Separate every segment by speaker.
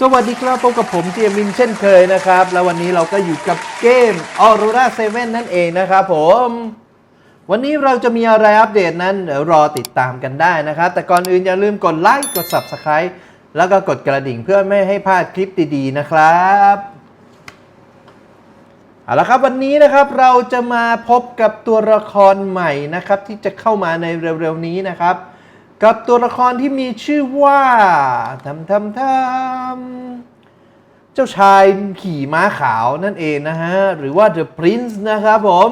Speaker 1: สวัสดีครับ พบกับผมเจียมินเช่นเคยนะครับ แล้ววันนี้เราก็อยู่กับเกม Aurora 7 นั่นเองนะครับผม วันนี้เราจะมีอะไรอัปเดตนั้นเดี๋ยวรอติดตามกันได้นะครับ แต่ก่อนอื่นอย่าลืมกดไลค์กด Subscribe แล้วก็กดกระดิ่งเพื่อไม่ให้พลาดคลิปดีๆนะครับเอาละครับวันนี้นะครับเราจะมาพบกับตัวละครใหม่นะครับ ที่จะเข้ามาในเร็วๆนี้นะครับ กับตัวละครที่มีชื่อว่าทำทำทำเจ้าชายขี่ม้าขาวนั่นเองนะฮะ หรือว่า The Prince นะครับผม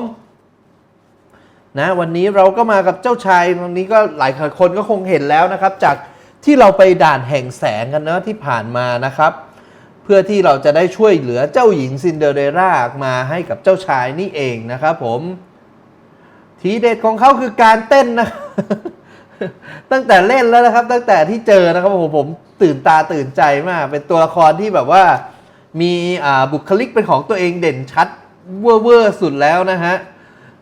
Speaker 1: นะวันนี้เราก็มากับเจ้าชายตรงนี้ก็หลายคนก็คงเห็นแล้วนะครับ จากที่เราไปด่านแห่งแสงกันนะที่ผ่านมานะครับ เพื่อที่เราจะได้ช่วยเหลือเจ้าหญิงซินเดอเรล่ามาให้กับเจ้าชายนี่เองนะครับผม ทีเด็ดของเขาคือการเต้นนะ ตั้งแต่เล่นแล้วนะครับ ตั้งแต่ที่เจอนะครับผมผมตื่นตาตื่นใจมาก เป็นตัวละครที่แบบว่า มีบุคลิกเป็นของตัวเองเด่นชัดเวอร์เวอร์สุดแล้วนะฮะ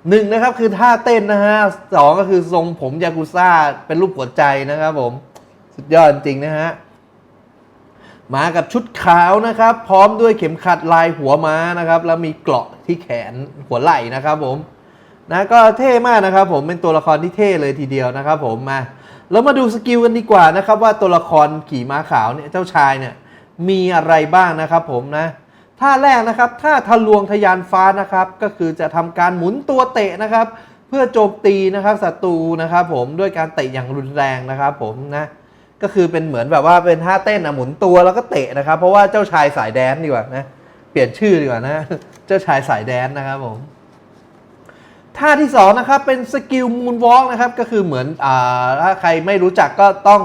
Speaker 1: หนึ่งนะครับคือท่าเต้นนะฮะสองก็คือทรงผมยากุซ่าเป็นรูปหัวใจนะครับผมสุดยอดจริงนะฮะมากับชุดขาวนะครับ พร้อมด้วยเข็มขัดลายหัวม้านะครับ แล้วมีเกราะที่แขนหัวไหล่นะครับผม นะก็เท่มากนะครับผมเป็นตัวละครที่เท่เลยทีเดียวนะครับผมมาแล้วมาดูสกิลกันดีกว่านะครับว่าตัวละครขี่ม้าขาวเนี่ยเจ้าชายเนี่ยมีอะไรบ้างนะครับผมนะท่าแรกนะครับท่าทะลวงทะยานฟ้านะครับ ก็คือจะทำการหมุนตัวเตะนะครับ เพื่อโจมตีนะครับศัตรูนะครับผมด้วยการเตะอย่างรุนแรงนะครับผมนะก็คือเป็นเหมือนแบบว่าเป็นท่าเต้นอะหมุนตัวแล้วก็เตะนะครับ เพราะว่าเจ้าชายสายแดนดีกว่านะเปลี่ยนชื่อดีกว่านะ เจ้าชายสายแดนนะครับผม ท่าที่สองนะครับเป็นสกิลมูนวอล์กนะครับก็คือเหมือนอ่าถ้าใครไม่รู้จักก็ต้อง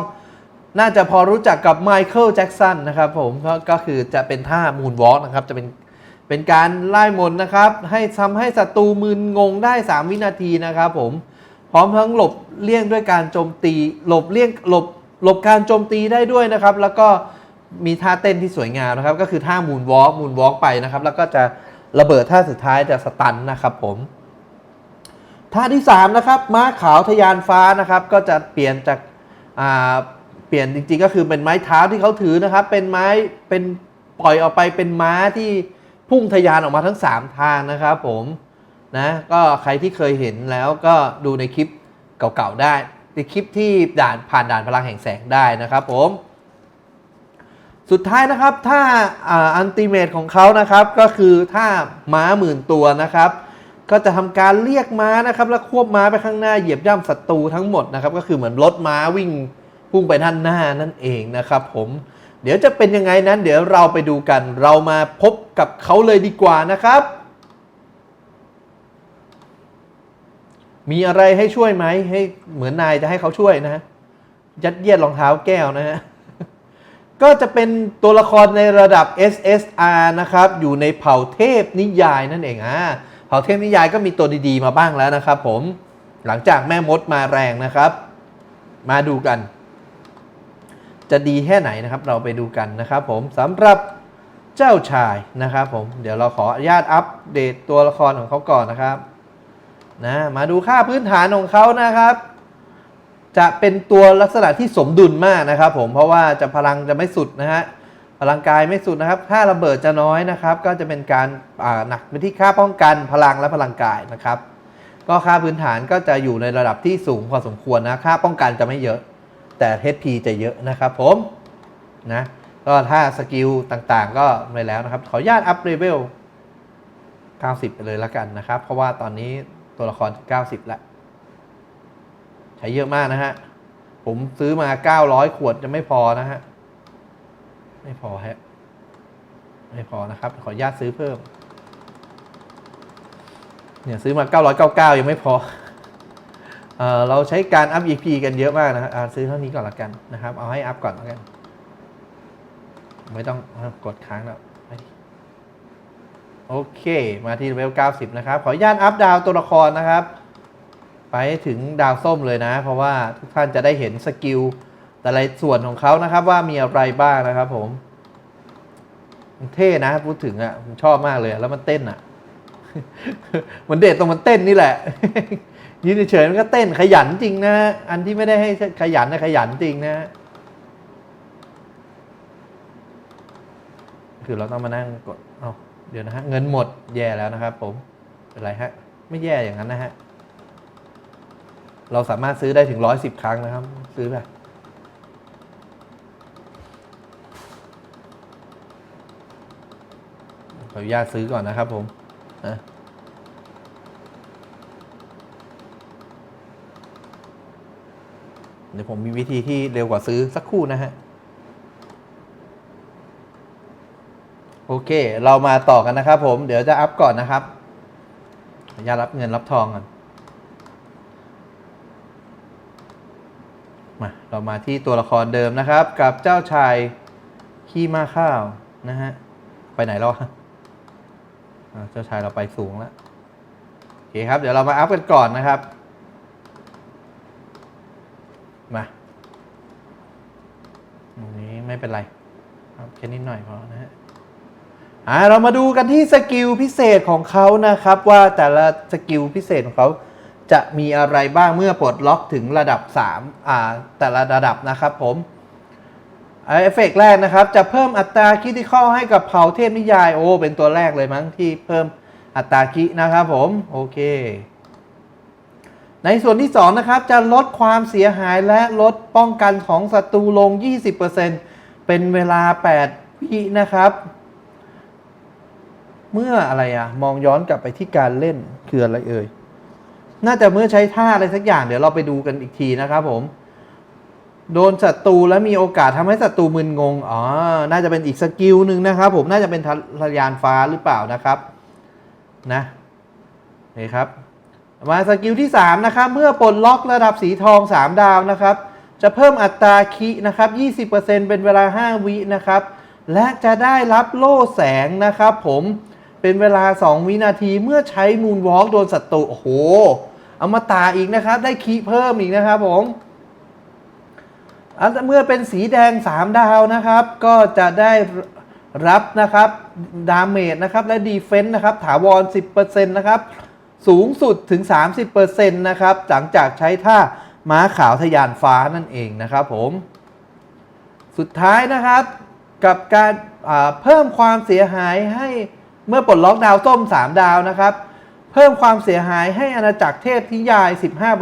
Speaker 1: น่าจะพอรู้จักกับไมเคิลแจ็กสันนะครับผมก็คือจะเป็นท่ามูนวอล์กนะครับจะเป็นเป็นการไล่มนนะครับ ให้ทำให้ศัตรูมึนงงได้ 3 วินาทีนะครับผมพร้อมทั้งหลบเลี่ยงด้วยการโจมตี หลบเลี่ยงหลบหลบการโจมตีได้ด้วยนะครับ แล้วก็มีท่าเต้นที่สวยงามนะครับ ก็คือท่ามูนวอล์กมูนวอล์กไปนะครับ แล้วก็จะระเบิดท่าสุดท้ายจะสตันนะครับผม ท่าที่3นะครับม้าขาวทะยานฟ้านะครับ ก็จะเปลี่ยนจากาเปลี่ยนจริงๆก็คือเป็นไม้เท้าที่เขาถือนะครับ เป็นไม้เป็นปล่อยออกไปเป็นม้าที่พุ่งทะยานออกมาทั้ง 3 ทางนะครับ ผมนะก็ใครที่เคยเห็นแล้วก็ดูในคลิปเก่าๆได้ในคลิปที่ด่านผ่านด่านพลังแห่งแสงได้นะครับ ผม สุดท้ายนะครับถ้าอันติเมตของเขานะครับก็คือถ้าม้าหมื่นตัวนะครับ ก็จะทำการเรียกม้านะครับแล้วควบม้าไปข้างหน้าเหยียบย่ำศัตรูทั้งหมดนะครับก็คือเหมือนรถม้าวิ่งพุ่งไปด้านหน้านั่นเองนะครับผมเดี๋ยวจะเป็นยังไงนั้น เดี๋ยวเราไปดูกัน เรามาพบกับเขาเลยดีกว่านะครับ มีอะไรให้ช่วยไหมให้เหมือนนายจะให้เขาช่วยนะฮะยัดเยียดรองเท้าแก้วนะฮะก็จะเป็นตัวละครในระดับ SSR นะครับ อยู่ในเผ่าเทพนิยายนั่นเองอ่า เผ่าเทพนิยายก็มีตัวดีๆมาบ้างแล้วนะครับผมหลังจากแม่มดมาแรงนะครับ มาดูกัน จะดีแค่ไหนนะครับ เราไปดูกันนะครับผมสำหรับเจ้าชายนะครับผมเดี๋ยวเราขออนุญาตอัปเดตตัวละครของเขาก่อนนะครับนะมาดูค่าพื้นฐานของเขานะครับ จะเป็นตัวลักษณะที่สมดุลมากนะครับผมเพราะว่าจะพลังจะไม่สุดนะฮะ พลังกายไม่สุดนะครับค่าระเบิดจะน้อยนะครับ ก็จะเป็นการาหนักไปที่ค่าป้องกันพลังและพลังกายนะครับ ก็ค่าพื้นฐานก็จะอยู่ในระดับที่สูงพอสมควรนะ ค่าป้องกันจะไม่เยอะ แต่ HP จะเยอะนะครับผมนะ ก็ถ้าสกิลต่างๆ ก็ไปแล้วนะครับ ขออนุญาตอัพเลเวล 90 ไปเลยละกันนะครับ เพราะว่าตอนนี้ตัวละคร 90 แล้ว ใช้เยอะมากนะฮะ ผมซื้อมา 900 ขวดจะไม่พอนะฮะ ไม่พอฮะไม่พอนะครับ ขออนุญาตซื้อเพิ่ม เนี่ยซื้อมา 999 ยังไม่พอเออเราใช้การอัพ EP กันเยอะมากนะครับซื้อเท่านี้ก่อนละกันนะครับ เอาให้อัพก่อนละกัน ไม่ต้องกดค้างแล้วโอเค มาที่เวล90 นะครับ ขออนุญาตอัพดาวตัวละครนะครับ ไปถึงดาวส้มเลยนะ เพราะว่าทุกท่านจะได้เห็นสกิล แต่ละส่วนของเขานะครับว่ามีอะไรบ้างนะครับผมมันเท่นะพูดถึงอะผมชอบมากเลย แล้วมันเต้นอะ มันเด็ดตรงมันเต้นนี่แหละ ยืนเฉยมันก็เต้นขยันจริงนะ อันที่ไม่ได้ให้ขยันนะขยันจริงนะ คือเราต้องมานั่งกดเอาเดี๋ยวนะฮะ เงินหมดแย่แล้วนะครับ ผมเป็นไรฮะ ไม่แย่อย่างนั้นนะฮะ เราสามารถซื้อได้ถึงร้อยสิบครั้งนะครับ ซื้อไป ออนุญาตซื้อก่อนนะครับผมนะเดี๋ยวผมมีวิธีที่เร็วกว่าซื้อสักครู่นะฮะ โอเค เรามาต่อกันนะครับผม เดี๋ยวจะอัพก่อนนะครับขออนุญาตรับเงินรับทองก่อน มา เรามาที่ตัวละครเดิมนะครับ กับเจ้าชายขี้มาข้าวนะฮะ ไปไหนแล้วอะ เจ้าชายเราไปสูงแล้วโอเคครับ เดี๋ยวเรามาอัพกันก่อนนะครับ มาตรงนี้ไม่เป็นไรอัพแค่นิดหน่อยพอนะฮะอ่าเรามาดูกันที่สกิลพิเศษของเขานะครับ ว่าแต่ละสกิลพิเศษของเขาจะมีอะไรบ้างเมื่อปลดล็อกถึงระดับ3อ่าแต่ละระดับนะครับผม เอฟเฟกต์แรกนะครับ จะเพิ่มอัตราคิติคอลให้กับเผ่าเทพนิยายโอ้เป็นตัวแรกเลยมั้งที่เพิ่มอัตราคินะครับผมโอเค ในส่วนที่ 2 นะครับ จะลดความเสียหายและลดป้องกันของศัตรูลง 20%เป็นเวลา 8 วินะครับ เมื่ออะไรอะมองย้อนกลับไปที่การเล่นคืออะไรเอ่ยน่าจะเมื่อใช้ท่าอะไรสักอย่างเดี๋ยวเราไปดูกันอีกทีนะครับผม โดนศัตรูแล้วมีโอกาสทำให้ศัตรูมึนงง อ๋อ น่าจะเป็นอีกสกิลหนึ่งนะครับ ผม น่าจะเป็นทะยานฟ้าหรือเปล่านะครับ นะนี่ครับ มาสกิลที่3นะครับ เมื่อปลดล็อกระดับสีทอง 3 ดาวนะครับ จะเพิ่มอัตราคินะครับ 20%เป็นเวลา 5 วินะครับ และจะได้รับโล่แสงนะครับ ผม เป็นเวลา 2 วินาที เมื่อใช้มูนวอล์กโดนศัตรู โอ้โห เอามาตาอีกนะครับ ได้คีเพิ่มอีกนะครับผม เมื่อเป็นสีแดง 3 ดาวนะครับ ก็จะได้รับนะครับดาเมจนะครับและดีเฟนต์นะครับถาวร 10%นะครับสูงสุดถึง 30%นะครับหลังจากใช้ท่าม้าขาวทะยานฟ้านั่นเองนะครับผมสุดท้ายนะครับกับการเพิ่มความเสียหายให้เมื่อปลดล็อกดาวส้ม 3 ดาวนะครับ เพิ่มความเสียหายให้อาณาจักรเทพทิยาย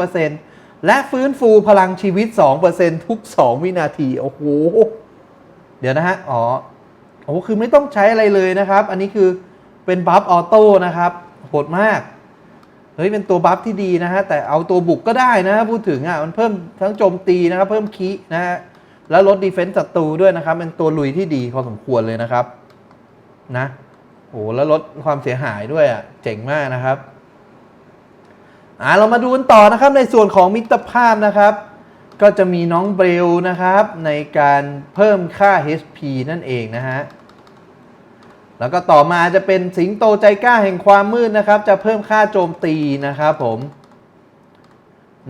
Speaker 1: 15% และฟื้นฟูพลังชีวิต 2%ทุก 2 วินาที โอ้โห เดี๋ยวนะฮะ อ๋อ โอ้โห คือไม่ต้องใช้อะไรเลยนะครับ อันนี้คือเป็นบัฟออโต้นะครับ โหดมาก เฮ้ย เป็นตัวบัฟที่ดีนะฮะ แต่เอาตัวบุกก็ได้นะพูดถึงอะ มันเพิ่มทั้งโจมตีนะครับ เพิ่มคีนะฮะ แล้วลดดีเฟนส์ศัตรูด้วยนะครับ เป็นตัวลุยที่ดีพอสมควรเลยนะครับ นะ โอ้แล้วลดความเสียหายด้วยอะ เจ๋งมากนะครับ อ่าเรามาดูกันต่อนะครับในส่วนของมิตรภาพนะครับ ก็จะมีน้องเบลนะครับ ในการเพิ่มค่า HP นั่นเองนะฮะแล้วก็ต่อมาจะเป็นสิงโตใจกล้าแห่งความมืดนะครับ จะเพิ่มค่าโจมตีนะครับผม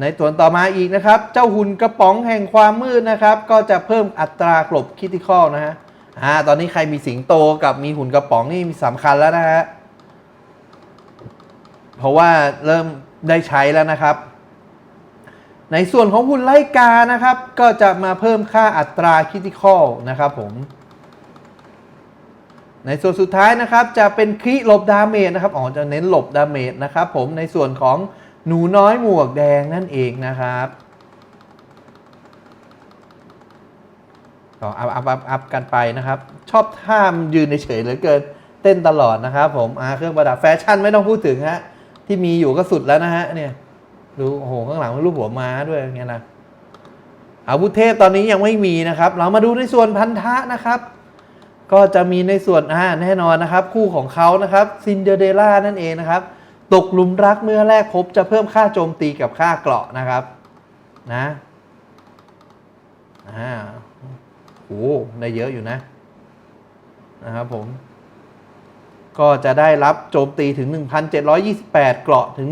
Speaker 1: ในส่วนต่อมาอีกนะครับ เจ้าหุ่นกระป๋องแห่งความมืดนะครับ ก็จะเพิ่มอัตรากลบคิติคอลนะฮะอ่าตอนนี้ใครมีสิงโตกับมีหุ่นกระป๋องนี่สำคัญแล้วนะฮะเพราะว่าเริ่ม ได้ใช้แล้วนะครับ ในส่วนของหุ่นไล่กานะครับ ก็จะมาเพิ่มค่าอัตราคิติคอลนะครับผม ในส่วนสุดท้ายนะครับจะเป็นคริหลบดาเมจนะครับอ๋อจะเน้นหลบดาเมจนะครับผมในส่วนของหนูน้อยหมวกแดงนั่นเองนะครับก็อัพอัพอัพอัพกันไปนะครับ ชอบท่ามยืนเฉยเหลือเกินเต้นตลอดนะครับผมอาเครื่องประดับแฟชั่นไม่ต้องพูดถึงฮะ ที่มีอยู่ก็สุดแล้วนะฮะเนี่ยดูโอ้โหข้างหลังเป็นรูปหัวม้าด้วยอย่างเงี้ยนะอาวุธเทพตอนนี้ยังไม่มีนะครับ เรามาดูในส่วนพันธะนะครับ ก็จะมีในส่วนอ่าแน่นอนนะครับ คู่ของเขานะครับซินเดอเรล่านั่นเองนะครับ ตกหลุมรักเมื่อแรกพบจะเพิ่มค่าโจมตีกับค่าเกราะนะครับนะอ่าโอ้ได้เยอะอยู่นะนะครับผม ก็จะได้รับโจมตีถึง 1,728 เกราะถึง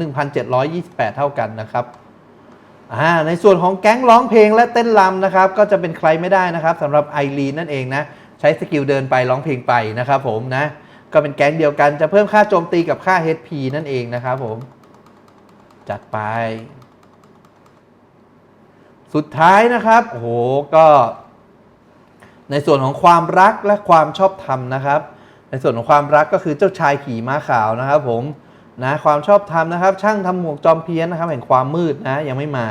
Speaker 1: 1,728 เท่ากันนะครับอ่าในส่วนของแก๊งร้องเพลงและเต้นรำนะครับ ก็จะเป็นใครไม่ได้นะครับสำหรับไอรีนนั่นเองนะ ใช้สกิลเดินไปร้องเพลงไปนะครับผมนะ ก็เป็นแก๊งเดียวกันจะเพิ่มค่าโจมตีกับค่า HP นั่นเองนะครับผม จัดไป สุดท้ายนะครับโอ้โหก็ ในส่วนของความรักและความชอบธรรมนะครับ ในส่วนของความรักก็คือเจ้าชายขี่ม้าขาวนะครับผมนะความชอบธรรมนะครับ ช่างทำหมวกจอมเพี้ยนนะครับ แห่งความมืดนะยังไม่มา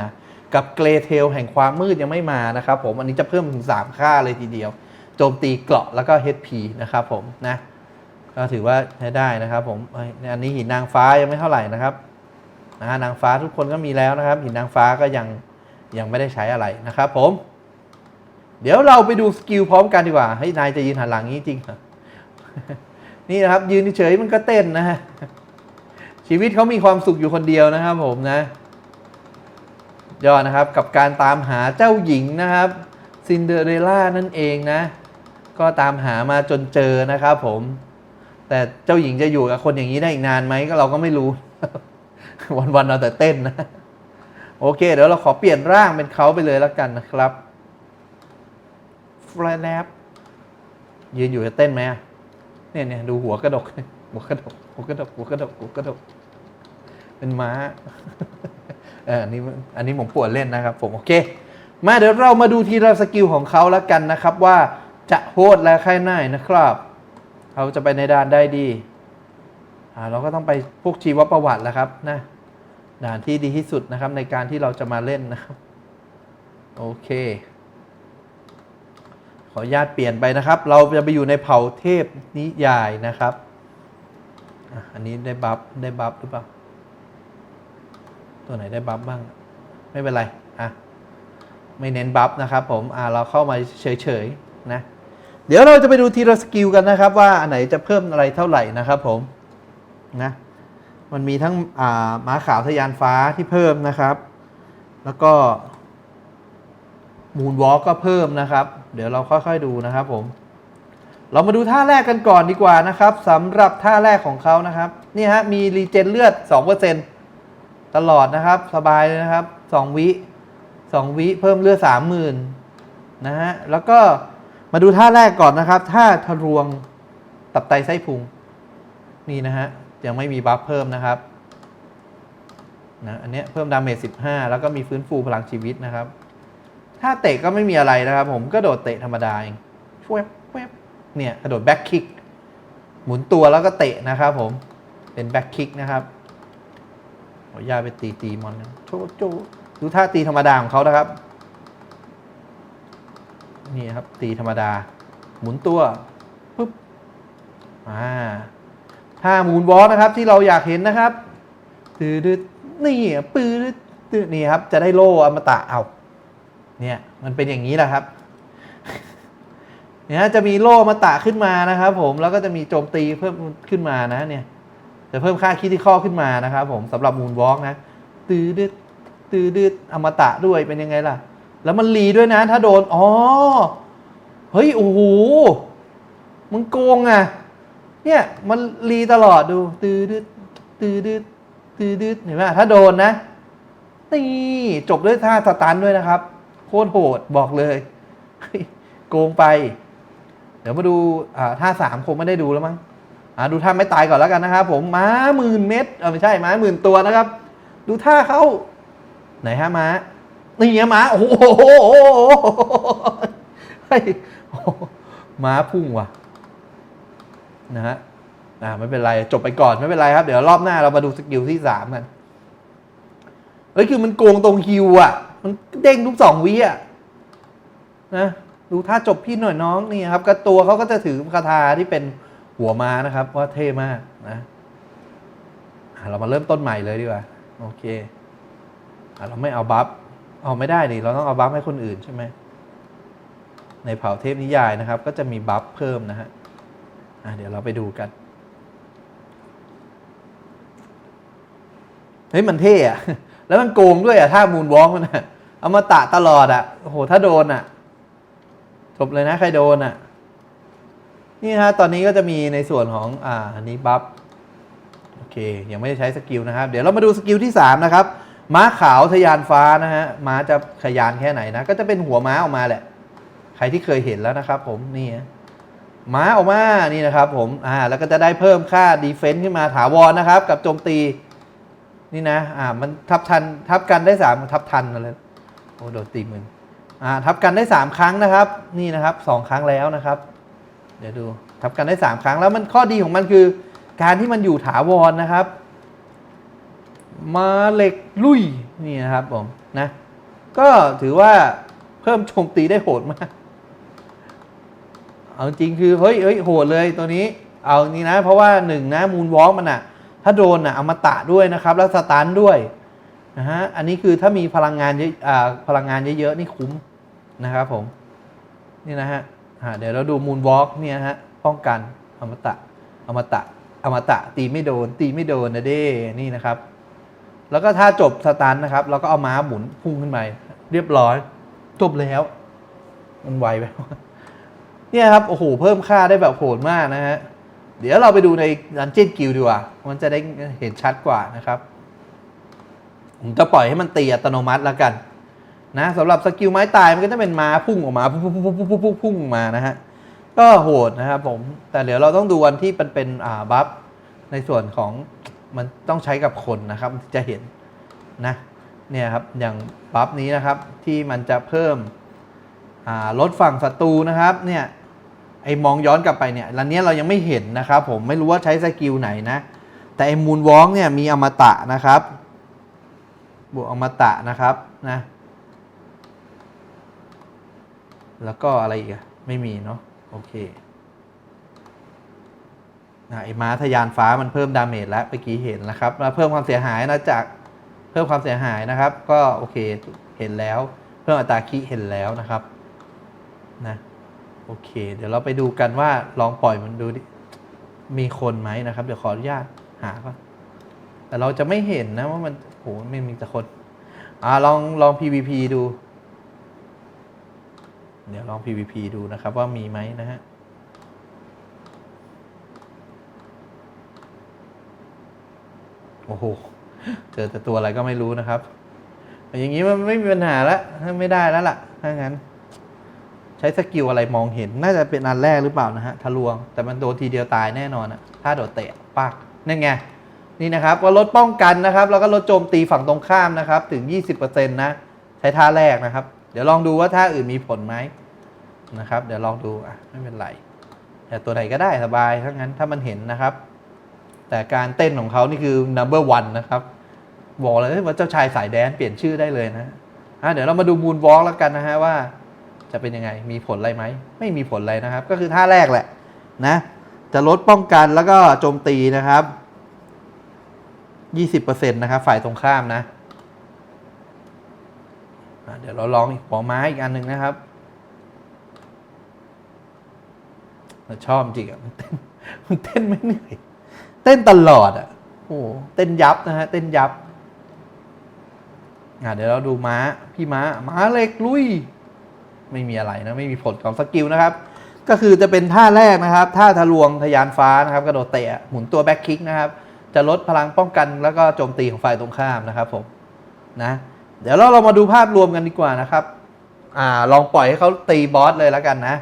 Speaker 1: กับเกรเทลแห่งความมืดยังไม่มานะครับผมอันนี้จะเพิ่มถึง 3 ค่าเลยทีเดียว โจมตีเกราะแล้วก็ HP นะครับผมนะก็ถือว่าใช้ได้นะครับผมเอ้ยอันนี้หินนางฟ้ายังไม่เท่าไหร่นะครับนะนางฟ้าทุกคนก็มีแล้วนะครับ หินนางฟ้าก็ยังยังไม่ได้ใช้อะไรนะครับผม เดี๋ยวเราไปดูสกิลพร้อมกันดีกว่าเฮ้นายจะยืนหันหลังงี้จริงเหรอ นี่นะครับ ยืนเฉยมันก็เต้นนะฮะชีวิตเขามีความสุขอยู่คนเดียวนะครับผมนะยอดนะครับกับการตามหาเจ้าหญิงนะครับซินเดอเรลล่านั่นเองนะ ก็ตามหามาจนเจอนะครับผม แต่เจ้าหญิงจะอยู่กับคนอย่างนี้ได้อีกนานไหมก็เราก็ไม่รู้ วันๆเราแต่เต้นนะ โอเค เดี๋ยวเราขอเปลี่ยนร่างเป็นเขาไปเลยแล้วกันนะครับฟลแนปยืนอยู่จะเต้นไหมอะ เนี่ยเนี่ยดูหัวกระดก หัวกระดก หัวกระดก หัวกระดก หัวกระดก เป็นม้า เอออันนี้อันนี้ผมปวดเล่นนะครับผม โอเค มาเดี๋ยวเรามาดูทีละสกิลของเขาแล้วกันนะครับ ว่าจะโหดและแค่ไหน่ายนะครับเขาจะไปในด่านได้ดี อ่าเราก็ต้องไปพวกชีวประวัติแล้วครับนะด่านที่ดีที่สุดนะครับในการที่เราจะมาเล่นนะครับ โอเค ขออนุญาตเปลี่ยนไปนะครับ เราจะไปอยู่ในเผ่าเทพนิยายนะครับอันนี้ได้บัฟได้บัฟหรือเปล่า ตัวไหนได้บัฟบ้าง ไม่เป็นไรอะไม่เน้นบัฟนะครับผมอ่าเราเข้ามาเฉยๆนะ เดี๋ยวเราจะไปดูทีละสกิลกันนะครับ ว่าอันไหนจะเพิ่มอะไรเท่าไหร่นะครับผมนะมันมีทั้งอ่าม้าขาวทะยานฟ้าที่เพิ่มนะครับ แล้วก็มูนวอล์กก็เพิ่มนะครับ เดี๋ยวเราค่อยๆดูนะครับผม เรามาดูท่าแรกกันก่อนดีกว่านะครับสำหรับท่าแรกของเขานะครับ นี่ฮะมีรีเจนเลือด 2%ตลอดนะครับ สบายเลยนะครับ 2 วิ 2 วิเพิ่มเลือด 30,000 นะฮะ แล้วก็มาดูท่าแรกก่อนนะครับ ท่าทะลวงตับไตไส้พุง นี่นะฮะ ยังไม่มีบัฟเพิ่มนะครับนะอันเนี้ยเพิ่มดาเมจ 15 แล้วก็มีฟื้นฟูพลังชีวิตนะครับ ถ้าเตะก็ไม่มีอะไรนะครับผมก็โดดเตะธรรมดาเองแวบแวบเนี่ยกระโดดแบ็คคิกหมุนตัวแล้วก็เตะนะครับผมเป็นแบ็คคิกนะครับขออนุญาไปตีตีมอนนะโจโจดูท่าตีธรรมดาของเขานะครับ นี่ครับตีธรรมดา หมุนตัวปุ๊บอ่าท่าหมุนวอลนะครับที่เราอยากเห็นนะครับตืดนี่ปืดตืดนี่ครับจะได้โล่อมตะเอา เนี่ยมันเป็นอย่างนี้แหละครับเนี่ยจะมีโล่มาตะขึ้นมานะครับผมแล้วก็จะมีโจมตีเพิ่มขึ้นมานะเนี่ยจะเพิ่มค่าคิดที่ข้อขึ้นมานะครับผมสำหรับมูนวอล์กนะตือดืดตือดืดอมตะด้วยเป็นยังไงล่ะ แล้วมันรีด้วยนะ ถ้าโดนอ๋อเฮ้ยโอ้โหมึงโกงอะเนี่ยมันรีตลอดดู ตือดืดตือดืดตือดืดเห็นไหมถ้าโดนนะนี่จบด้วยท่าสตันด้วยนะครับ ตรโหดบอกเลยโกงไป เดี๋ยวมาดูท่าสามคงไม่ได้ดูแล้วมั้งดูท่าไม่ตายก่อนแล้วกันนะครับผมม้าหมื่นเม็ดเออไม่ใช่ม้าหมื่นตัวนะครับ ดูท่าเขาไหนฮะม้านี่ฮะม้าโอ้โหเฮ้ยโอ้โหม้าพุ่งว่ะนะฮะอ่าไม่เป็นไรจบไปก่อนไม่เป็นไรครับ เดี๋ยวรอบหน้าเรามาดูสกิลที่สามกันเฮ้ยคือมันโกงตรงฮิวอะ มันเด้งทุกสองวิอะนะดูท่าจบพี่หน่อยน้องนี่ครับก็ตัวเขาก็จะถือคาถาที่เป็นหัวม้านะครับ ว่าเท่มากนะเรามาเริ่มต้นใหม่เลยดีกว่าโอเคเราไม่เอาบัฟเอาไม่ได้ดิเราต้องเอาบัฟให้คนอื่นใช่ไหมในเผ่าเทพนิยายนะครับ ก็จะมีบัฟเพิ่มนะฮะอะเดี๋ยวเราไปดูกันเฮ้ยมันเท่อะ แล้วมันโกงด้วยอะท่ามูนวอล์กมันอะเอามาตะตลอดอะโอ้โหถ้าโดนอะจบเลยนะใครโดนอะนี่ฮะตอนนี้ก็จะมีในส่วนของอ่าอันนี้บัฟโอเค ยังไม่ได้ใช้สกิลนะครับ เดี๋ยวเรามาดูสกิลที่ 3 นะครับ ม้าขาวทยานฟ้านะฮะม้าจะขยานแค่ไหนนะ ก็จะเป็นหัวม้าออกมาแหละ ใครที่เคยเห็นแล้วนะครับ ผมนี่ฮะม้าออกมานี่นะครับ ผมอ่าแล้วก็จะได้เพิ่มค่าดีเฟนซ์ขึ้นมาถาวรนะครับ กับโจมตี นี่นะ อ่า มันทับทันทับกันได้สามทับทันอะไรโอ้โดนตีมืออ่า ทับกันได้3ครั้งนะครับ นี่นะครับสองครั้งแล้วนะครับ เดี๋ยวดู ทับกันได้3ครั้งแล้วมันข้อดีของมันคือ การที่มันอยู่ถาวรนะครับ มาเหล็กลุย นี่นะครับผม นะ ก็ถือว่าเพิ่มโจมตีได้โหดมาก เอาจริงคือ เฮ้ยเฮ้ยโหดเลยตัวนี้ เอานี่นะ เพราะว่าหนึ่งนะมูนวอล์กมันอะ ถ้าโดนอะอมตะด้วยนะครับแล้วสตันด้วยนะฮะอันนี้คือถ้ามีพลังงานเยอะอ่าพลังงานเยอะๆนี่คุ้มนะครับผมนี่นะฮะอ่าเดี๋ยวเราดูมูนวอล์กเนี่ยฮะป้องกันอมตะอมตะอมตะตีไม่โดน ตีไม่โดนนะเด้นี่นะครับ แล้วก็ถ้าจบสตันนะครับเราก็เอาม้าหมุนพุ่งขึ้นไปเรียบร้อยจบแล้ว มันไวไปเนี่ยครับโอ้โหเพิ่มค่าได้แบบโหดมากนะฮะ เดี๋ยวเราไปดูในดันเจียนกิลดีกว่า มันจะได้เห็นชัดกว่านะครับ ผมจะปล่อยให้มันตีอัตโนมัติแล้วกันนะสำหรับสกิลไม้ตายมันก็จะเป็นมาพุ่งออกมาพุ่งพุ่งพุ่งพุ่งพุ่งพุ่งมานะฮะก็โหดนะครับผม แต่เดี๋ยวเราต้องดูวันที่มันเป็นอ่าบัฟในส่วนของมันต้องใช้กับคนนะครับจะเห็นนะเนี่ยครับอย่างบัฟนี้นะครับที่มันจะเพิ่มลดฝั่งศัตรูนะครับเนี่ย ไอ้มองย้อนกลับไปเนี่ยรันนี้เรายังไม่เห็นนะครับผมไม่รู้ว่าใช้สกิลไหนนะ แต่ไอ้มูนวอล์กเนี่ยมีอมตะนะครับ บวกอมตะนะครับนะ แล้วก็อะไรอีกอะไม่มีเนาะโอเคนะไอ้ม้าทะยานฟ้ามันเพิ่มดาเมจแล้วเมื่อกี้เห็นนะครับแล้วเพิ่มความเสียหายนะจากเพิ่มความเสียหายนะครับ ก็โอเคเห็นแล้ว เพิ่มอัตราคีเห็นแล้วนะครับนะ โอเค เดี๋ยวเราไปดูกันว่าลองปล่อยมันดูดิมีคนไหมนะครับ เดี๋ยวขออนุญาตหาก่อนแต่เราจะไม่เห็นนะว่ามันโหไม่มีแต่คนอ่าลองลอง PVP ดู เดี๋ยวลอง PVP ดูนะครับว่ามีไหมนะฮะโอ้โห เจอแต่ตัวอะไรก็ไม่รู้นะครับ อย่างนี้มันไม่มีปัญหาแล้วไม่ได้แล้วล่ะ ถ้างั้น ช้สกิลอะไรมองเห็น น่าจะเป็นอันแรกหรือเปล่านะฮะทะลวง แต่มันโดนทีเดียวตายแน่นอนอะถ้าโดดเตะปักนั่นไง นี่นะครับก็ลดป้องกันนะครับ แล้วก็ลดโจมตีฝั่งตรงข้ามนะครับ ถึง 20%นะ ใช้ท่าแรกนะครับ เดี๋ยวลองดูว่าท่าอื่นมีผลไหมนะครับ เดี๋ยวลองดูอะไม่เป็นไร แต่ตัวไหนก็ได้สบายถ้างั้นถ้ามันเห็นนะครับ แต่การเต้นของเขานี่คือ number one นะครับ บอกเลยว่าเจ้าชายสายแดนเปลี่ยนชื่อได้เลยนะอะเดี๋ยวเรามาดูมูนวอล์กแล้วกันนะฮะว่า จะเป็นยังไง มีผลอะไรไหม ไม่มีผลอะไรนะครับ ก็คือท่าแรกแหละนะ จะลดป้องกันแล้วก็โจมตีนะครับ 20%นะครับ ฝ่ายตรงข้ามนะ เดี๋ยวเราลองอีกหัวไม้อีกอันหนึ่งนะครับเราชอบจริงอะมันเต้นมันเต้นไม่เหนื่อย เต้นตลอดอะ โอ้โหเต้นยับนะฮะ เต้นยับ อะเดี๋ยวเราดูม้า พี่ม้า ม้าเหล็กลุย ไม่มีอะไรนะไม่มีผลของสกิลนะครับก็คือจะเป็นท่าแรกนะครับ ท่าทะลวงทะยานฟ้านะครับกระโดดเตะหมุนตัวแบ็คคิกนะครับ จะลดพลังป้องกันแล้วก็โจมตีของฝ่ายตรงข้ามนะครับผมนะเดี๋ยวเราเรามาดูภาพรวมกันดีกว่านะครับอ่าลองปล่อยให้เขาตีบอสเลยแล้วกันนะ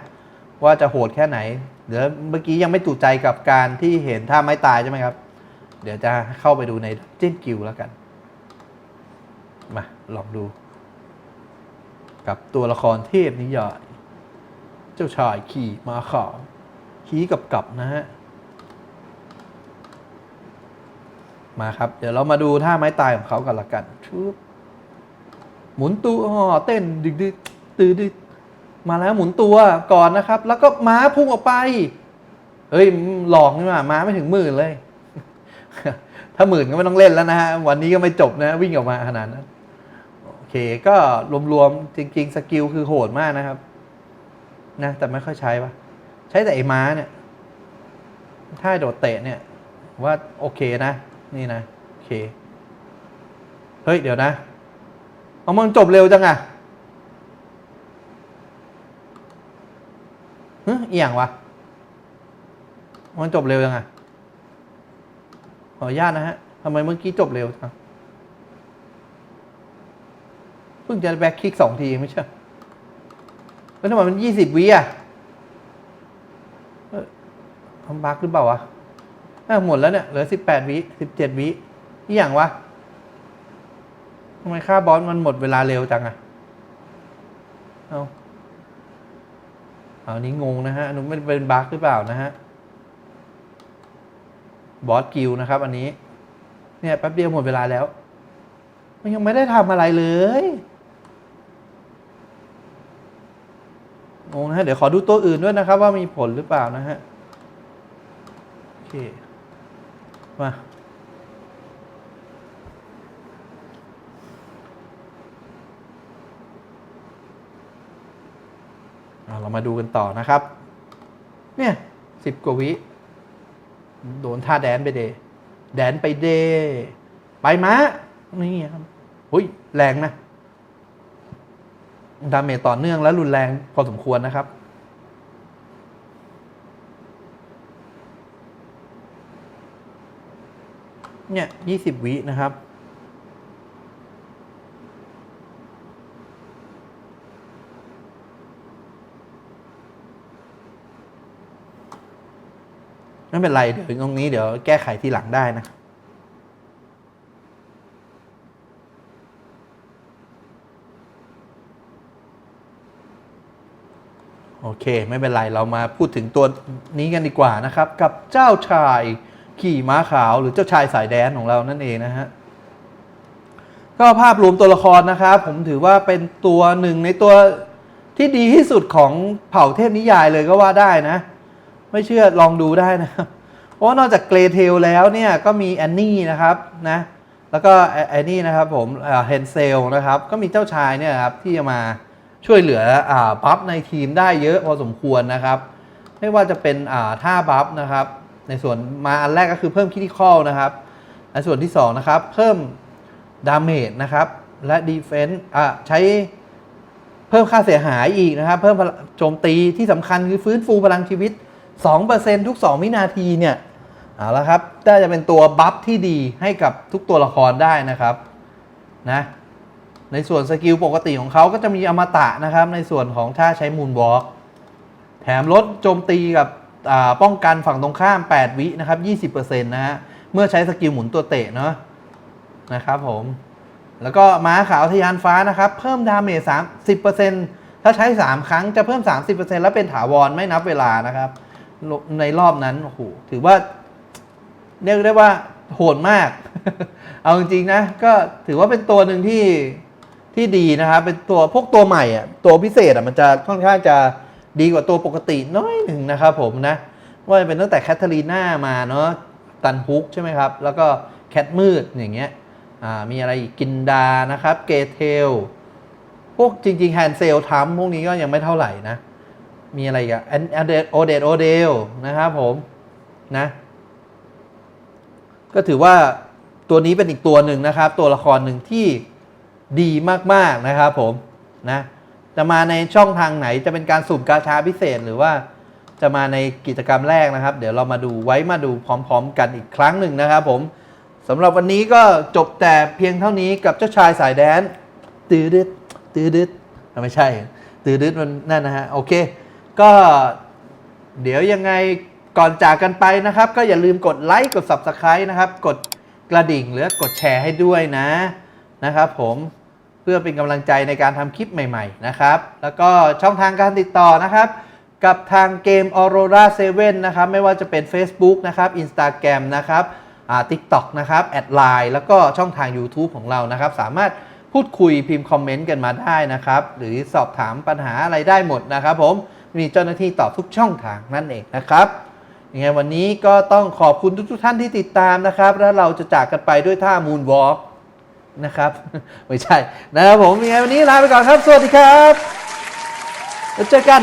Speaker 1: ว่าจะโหดแค่ไหน เดี๋ยวเมื่อกี้ยังไม่จุใจกับการที่เห็นท่าไม้ตายใช่ไหมครับ เดี๋ยวจะเข้าไปดูในเจนกิลแล้วกัน มาลองดู กับตัวละครเทพนิยาย เจ้าชายขี่ม้าขาวขี่กับกับนะฮะ มาครับ เดี๋ยวเรามาดูท่าไม้ตายของเขากันละกันชุบหมุนตัวเต้นดึกดึกตื่นดึกมาแล้วหมุนตัวก่อนนะครับ แล้วก็ม้าพุ่งออกไป เฮ้ยหลอกนี่มาม้าไม่ถึงหมื่นเลย ถ้าหมื่นก็ไม่ต้องเล่นแล้วนะฮะวันนี้ก็ไม่จบนะ วิ่งออกมาขนาดนั้น เคก็รวมๆ จริง ๆ สกิลคือโหดมากนะครับ นะแต่ไม่ค่อยใช้ปะใช้แต่ไอ้ม้าเนี่ย ถ้าโดดเตะเนี่ย ว่าโอเคนะ นี่นะ โอเค เฮ้ย เดี๋ยวนะเอามันจบเร็วจังอะเฮ้ยอหย่างวะมันจบเร็วจังอะขออนุญาตนะฮะทำไมเมื่อกี้จบเร็วจังเพิ่งจะแบ็คคลิกสองทีไม่ใช่แล้วทำไมมันยี่สิบวิอะเอ้ยทำบักหรือเปล่าวะอะหมดแล้วเนี่ยเหลือสิบแปดวิสิบเจ็ดวินี่อย่างวะทำไมค่าบอสมันหมดเวลาเร็วจังอะเอาเอาอันนี้งงนะฮะนนู้นไม่เป็นบั๊กหรือเปล่านะฮะ บอสกิลนะครับ อันนี้ เนี่ยแป๊บเดียวหมดเวลาแล้ว มันยังไม่ได้ทำอะไรเลย งงนะฮะ เดี๋ยวขอดูตัวอื่นด้วยนะครับ ว่ามีผลหรือเปล่านะฮะ โอเค มา เรามาดูกันต่อนะครับ เนี่ยสิบกว่าวิ โดนท่าแดนไปเด แดนไปเด ไปมะนี่ครับหุยแรงนะ ดาเมจต่อเนื่องและรุนแรงพอสมควรนะครับ เนี่ยยี่สิบวินะครับ ไม่เป็นไร เดี๋ยวตรงนี้เดี๋ยวแก้ไขทีหลังได้นะ เค ไม่เป็นไรเรามาพูดถึงตัวนี้กันดีกว่านะครับ กับเจ้าชายขี่ม้าขาวหรือเจ้าชายสายแดนของเรานั่นเองนะฮะก็ภาพรวมตัวละครนะครับ ผมถือว่าเป็นตัวหนึ่งในตัวที่ดีที่สุดของเผ่าเทพนิยายเลยก็ว่าได้นะ ไม่เชื่อลองดูได้นะครับเพราะนอกจากเกรเทลแล้วเนี่ยก็มีแอนนี่นะครับนะแล้วก็ไอ้ไอ้นี่นะครับผมเฮนเซลนะครับ ก็มีเจ้าชายเนี่ยครับที่จะมา ช่วยเหลืออบัฟในทีมได้เยอะพอสมควรนะครับ ไม่ว่าจะเป็นอ่าท่าบัฟนะครับ ในส่วนมาอันแรกก็คือเพิ่มคิด i คอลนะครับในส่วนที่2นะครับเพิ่มดาเมจนะครับและดีเฟนต์ใช้เพิ่มค่าเสียหายอีกนะครับ เพิ่มโจมตีที่สำคัญคือฟื้นฟูพลังชีวิต 2%ทุก 2 วินาทีเนี่ยเอาละครับน่าจะเป็นตัวบัฟที่ดีให้กับทุกตัวละครได้นะครับนะ ในส่วนสกิลปกติของเขาก็จะมีอมตะนะครับ ในส่วนของถ้าใช้มูนวอล์กแถมลดโจมตีกับป้องกันฝั่งตรงข้าม 8 วินะครับ 20%นะฮะ เมื่อใช้สกิลหมุนตัวเตะเนาะนะครับผม แล้วก็ม้าขาวทยานฟ้านะครับ เพิ่มดาเมจสามสิบเปอร์เซ็นถ้าใช้ 3 ครั้งจะเพิ่ม 30%แล้วเป็นถาวรไม่นับเวลานะครับ ในรอบนั้นโอ้โหถือว่าเรียกได้ว่าโหดมาก เอาจริงๆนะ ก็ถือว่าเป็นตัวหนึ่งที่ ที่ดีนะครับเป็นตัวพวกตัวใหม่อะตัวพิเศษอะมันจะค่อนข้างจะดีกว่าตัวปกติน้อยหนึ่งนะครับผมนะว่าเป็นตั้งแต่แคทเธอรีน่ามาเนาะตันฮุกใช่ไหมครับ แล้วก็แคทมืดอย่างเงี้ยมีอะไรอีกกินดานะครับเกเทลพวกจริงๆแฮนเซลทัมพวกนี้ก็ยังไม่เท่าไหร่นะ มีอะไรอีกอะแอนเดโอเดโอเดลนะครับผมนะ ก็ถือว่าตัวนี้เป็นอีกตัวหนึ่งนะครับ ตัวละครหนึ่งที่ ดีมากๆนะครับผมนะจะมาในช่องทางไหนจะเป็นการสุ่มกาชาพิเศษหรือว่าจะมาในกิจกรรมแรกนะครับ เดี๋ยวเรามาดูไว้มาดูพร้อม ๆ กันอีกครั้งหนึ่งนะครับผมสำหรับวันนี้ก็จบแต่เพียงเท่านี้กับเจ้าชายสายแดนตืดดึดตืดดึดไม่ใช่ ตืดดึดมันนั่นนะฮะโอเค ก็เดี๋ยวยังไงก่อนจากกันไปนะครับ ก็อย่าลืมกดไลค์กด Subscribe นะครับ กดกระดิ่งหรือกดแชร์ให้ด้วยนะนะครับผม เพื่อเป็นกำลังใจในการทำคลิปใหม่ๆนะครับ แล้วก็ช่องทางการติดต่อนะครับ กับทางเกม Aurora 7 นะครับ ไม่ว่าจะเป็น Facebook นะครับ Instagram นะครับอ่า TikTok นะครับแอดไลน์แล้วก็ช่องทาง YouTube ของเรานะครับ สามารถพูดคุยพิมพ์คอมเมนต์กันมาได้นะครับ หรือสอบถามปัญหาอะไรได้หมดนะครับผมมีเจ้าหน้าที่ตอบทุกช่องทางนั่นเองนะครับยังไงวันนี้ก็ต้องขอบคุณทุกๆท่านที่ติดตามนะครับ แล้วเราจะจากกันไปด้วยท่า Moonwalk นะครับ ไม่ใช่นะครับผมยังไงวันนี้ลาไปก่อนครับ สวัสดีครับแล้วเจอกัน